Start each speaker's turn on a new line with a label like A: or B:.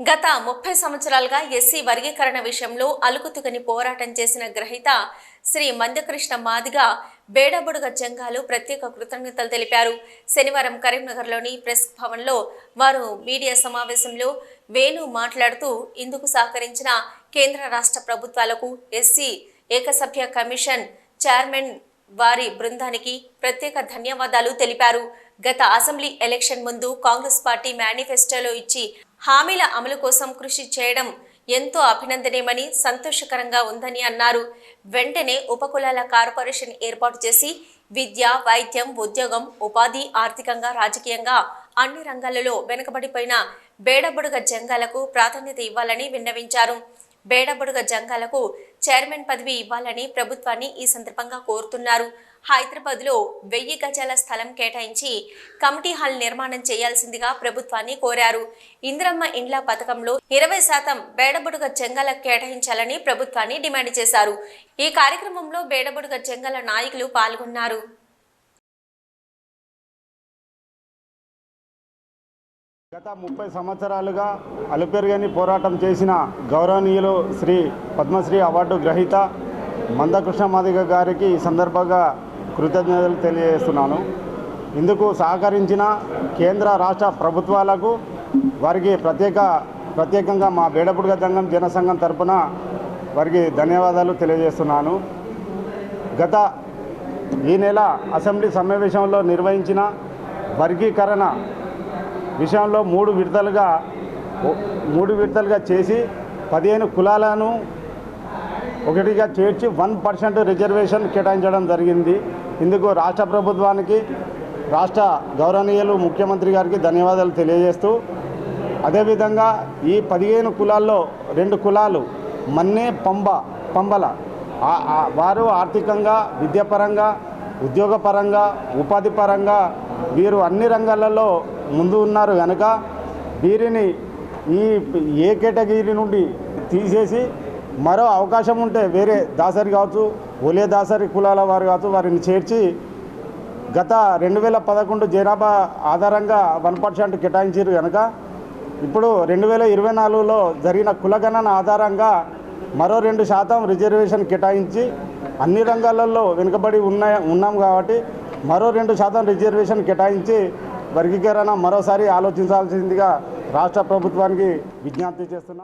A: గత ముప్పై సంవత్సరాలుగా ఎస్సీ వర్గీకరణ విషయంలో అలుకుతుకని పోరాటం చేసిన గ్రహీత శ్రీ మందకృష్ణ మాదిగ బేడబుడుగ జంగాలు ప్రత్యేక కృతజ్ఞతలు తెలిపారు. శనివారం కరీంనగర్లోని ప్రెస్ భవన్లో వారు మీడియా సమావేశంలో వేణు మాట్లాడుతూ ఇందుకు సహకరించిన కేంద్ర రాష్ట్ర ప్రభుత్వాలకు ఎస్సీ ఏకసభ్య కమిషన్ చైర్మన్ వారి బృందానికి ప్రత్యేక ధన్యవాదాలు తెలిపారు. గత అసెంబ్లీ ఎలక్షన్ ముందు కాంగ్రెస్ పార్టీ మేనిఫెస్టోలో ఇచ్చి హామీల అమలు కోసం కృషి చేయడం ఎంతో అభినందనీయమని సంతోషకరంగా ఉందని అన్నారు. వెంటనే ఉపకులాల కార్పొరేషన్ ఏర్పాటు చేసి విద్య వైద్యం ఉద్యోగం ఉపాధి ఆర్థికంగా రాజకీయంగా అన్ని రంగాలలో వెనుకబడిపోయిన బేడబుడుగ జంగాలకు ప్రాధాన్యత ఇవ్వాలని విన్నవించారు. బేడబుడుగ జంగాలకు చైర్మన్ పదవి ఇవ్వాలని ప్రభుత్వాన్ని ఈ సందర్భంగా కోరుతున్నారు. హైదరాబాద్లో వెయ్యి గజాల స్థలం కేటాయించి కమిటీ హాల్ నిర్మాణం చేయాల్సిందిగా ప్రభుత్వాన్ని కోరారు. ఇందిరమ్మ ఇండ్ల పథకంలో ఇరవై శాతం బేడబుడుగ జంగల కేటాయించాలని ప్రభుత్వాన్ని డిమాండ్ చేశారు. ఈ కార్యక్రమంలో బేడబుడుగ జంగల నాయకులు పాల్గొన్నారు.
B: గత ముప్పై సంవత్సరాలుగా అలుపెరుగని పోరాటం చేసిన గౌరవనీయులు శ్రీ పద్మశ్రీ అవార్డు గ్రహీత మందకృష్ణ మాదిగ గారికి ఈ సందర్భంగా కృతజ్ఞతలు తెలియజేస్తున్నాను. ఇందుకు సహకరించిన కేంద్ర రాష్ట్ర ప్రభుత్వాలకు వారికి ప్రత్యేక ప్రత్యేకంగా మా బేడపుడుగ సంఘం జనసంఘం తరపున వారికి ధన్యవాదాలు తెలియజేస్తున్నాను. గత ఈ నెల అసెంబ్లీ సమావేశంలో నిర్వహించిన వర్గీకరణ విషయంలో మూడు విడతలుగా మూడు విడతలుగా చేసి పదిహేను కులాలను ఒకటిగా చేర్చి వన్ పర్సెంట్ రిజర్వేషన్ కేటాయించడం జరిగింది. ఇందుకు రాష్ట్ర ప్రభుత్వానికి రాష్ట్ర గౌరవనీయులు ముఖ్యమంత్రి గారికి ధన్యవాదాలు తెలియజేస్తూ అదేవిధంగా ఈ పదిహేను కులాల్లో రెండు కులాలు మన్నే పంబ పంబల. వారు ఆర్థికంగా విద్యాపరంగా ఉద్యోగపరంగా ఉపాధి పరంగా వీరు అన్ని రంగాలలో ముందు ఉన్నారు కనుక వీరిని ఈ ఏ కేటగిరీ నుండి తీసేసి మరో అవకాశం ఉంటే వేరే దాసరి కావచ్చు ఒలే దాసరి కులాల వారు కావచ్చు వారిని చేర్చి గత రెండు వేల పదకొండు జనాభా ఆధారంగా వన్ పర్సెంట్ కేటాయించారు కనుక ఇప్పుడు రెండు వేల ఇరవై నాలుగులో జరిగిన కులగణన ఆధారంగా మరో రెండు శాతం రిజర్వేషన్ కేటాయించి అన్ని రంగాలలో వెనుకబడి ఉన్న ఉన్నాం కాబట్టి మరో రెండు శాతం రిజర్వేషన్ కేటాయించి వర్గీకరణ మరోసారి ఆలోచించాల్సిందిగా రాష్ట్ర ప్రభుత్వానికి విజ్ఞప్తి చేస్తున్నాం